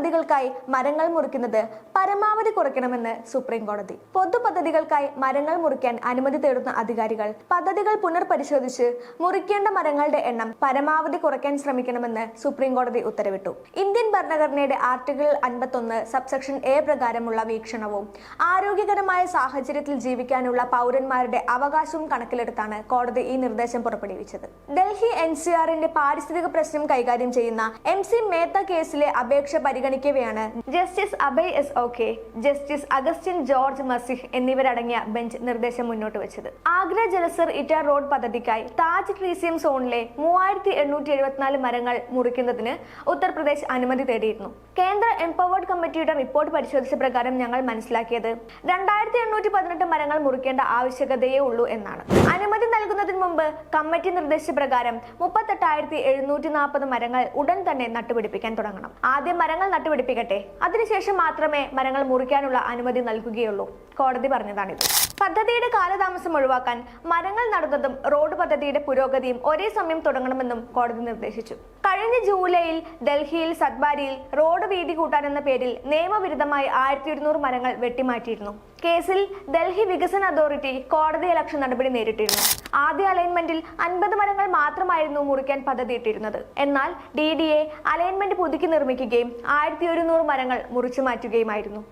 പദ്ധതികൾക്കായി മരങ്ങൾ മുറിക്കുന്നത് പരമാവധി കുറയ്ക്കണമെന്ന് സുപ്രീം കോടതി. പൊതു പദ്ധതികൾക്കായി മരങ്ങൾ മുറിക്കാൻ അനുമതി തേടുന്ന അധികാരികൾ പദ്ധതികൾ പുനർപരിശോധിച്ച് മുറിക്കേണ്ട മരങ്ങളുടെ എണ്ണം പരമാവധി കുറയ്ക്കാൻ ശ്രമിക്കണമെന്ന് സുപ്രീം കോടതി ഉത്തരവിട്ടു. ഇന്ത്യൻ ഭരണഘടനയുടെ ആർട്ടിക്കിൾ അൻപത്തൊന്ന് സബ്സെക്ഷൻ എ പ്രകാരമുള്ള വീക്ഷണവും ആരോഗ്യകരമായ സാഹചര്യത്തിൽ ജീവിക്കാനുള്ള പൗരന്മാരുടെ അവകാശവും കണക്കിലെടുത്താണ് കോടതി ഈ നിർദ്ദേശം പുറപ്പെടുവിച്ചത്. ഡൽഹി എൻ സി ആറിന്റെ പാരിസ്ഥിതിക പ്രശ്നം കൈകാര്യം ചെയ്യുന്ന എം സി മേത്ത കേസിലെ അപേക്ഷ പരിഗണിക്കവെയാണ് justice Abhay S Oka justice Augustine George Masih എന്നിവരടങ്ങിയ ബെഞ്ച് നിർദ്ദേശം മുന്നോട്ട് വെച്ചത്. ആഗ്ര ജലസർ ഇറ്റ റോഡ് പദ്ധതിക്കായി താജ് ട്രീസിയം സോണിലെ മൂവായിരത്തി മരങ്ങൾ മുറിക്കുന്നതിന് ഉത്തർപ്രദേശ് അനുമതി തേടിയിരുന്നു. കേന്ദ്ര എംപവേർഡ് കമ്മിറ്റിയുടെ റിപ്പോർട്ട് പരിശോധിച്ച പ്രകാരം ഞങ്ങൾ മനസ്സിലാക്കിയത് രണ്ടായിരത്തി എണ്ണൂറ്റി പതിനെട്ട് മരങ്ങൾ മുറിക്കേണ്ട ആവശ്യകതയേ ഉള്ളൂ എന്നാണ്. അനുമതി നൽകുന്നതിന് മുമ്പ് കമ്മിറ്റി നിർദ്ദേശിച്ച പ്രകാരം മുപ്പത്തെട്ടായിരത്തി എഴുന്നൂറ്റി നാൽപ്പത് മരങ്ങൾ ഉടൻ തന്നെ നട്ടുപിടിപ്പിക്കാൻ തുടങ്ങണം. ആദ്യം മരങ്ങൾ നട്ടുപിടിപ്പിക്കട്ടെ. അതിനുശേഷം മാത്രമേ മരങ്ങൾ മുറിക്കാനുള്ള അനുമതി നൽകുകയുള്ളൂ. കോടതി പറഞ്ഞതാണിത്. പദ്ധതിയുടെ കാലതാമസം ഒഴിവാക്കാൻ മരങ്ങൾ നടുന്നതും റോഡ് പദ്ധതിയുടെ പുരോഗതിയും ഒരേ സമയം തുടങ്ങണമെന്നും കോടതി നിർദ്ദേശിച്ചു. കഴിഞ്ഞ ജൂലൈയിൽ ഡൽഹിയിൽ സത്ബാരിയിൽ റോഡ് വീതി കൂട്ടാനെന്ന പേരിൽ നിയമവിരുദ്ധമായി ആയിരത്തി ഇരുന്നൂറ് മരങ്ങൾ വെട്ടിമാറ്റിയിരുന്നു. കേസിൽ ഡൽഹി വികസന അതോറിറ്റി കോടതി ഇലക്ഷൻ നടപടി നേരിട്ടിരുന്നു. ആദ്യ അലൈൻമെന്റിൽ അൻപത് മരങ്ങൾ മാത്രമായിരുന്നു മുറിക്കാൻ പദ്ധതിയിട്ടിരുന്നത്. എന്നാൽ ഡി ഡി എ അലൈൻമെന്റ് പുതുക്കി നിർമ്മിക്കുകയും ആയിരത്തി ഒരുന്നൂറ് മരങ്ങൾ മുറിച്ചു മാറ്റുകയുമായിരുന്നു.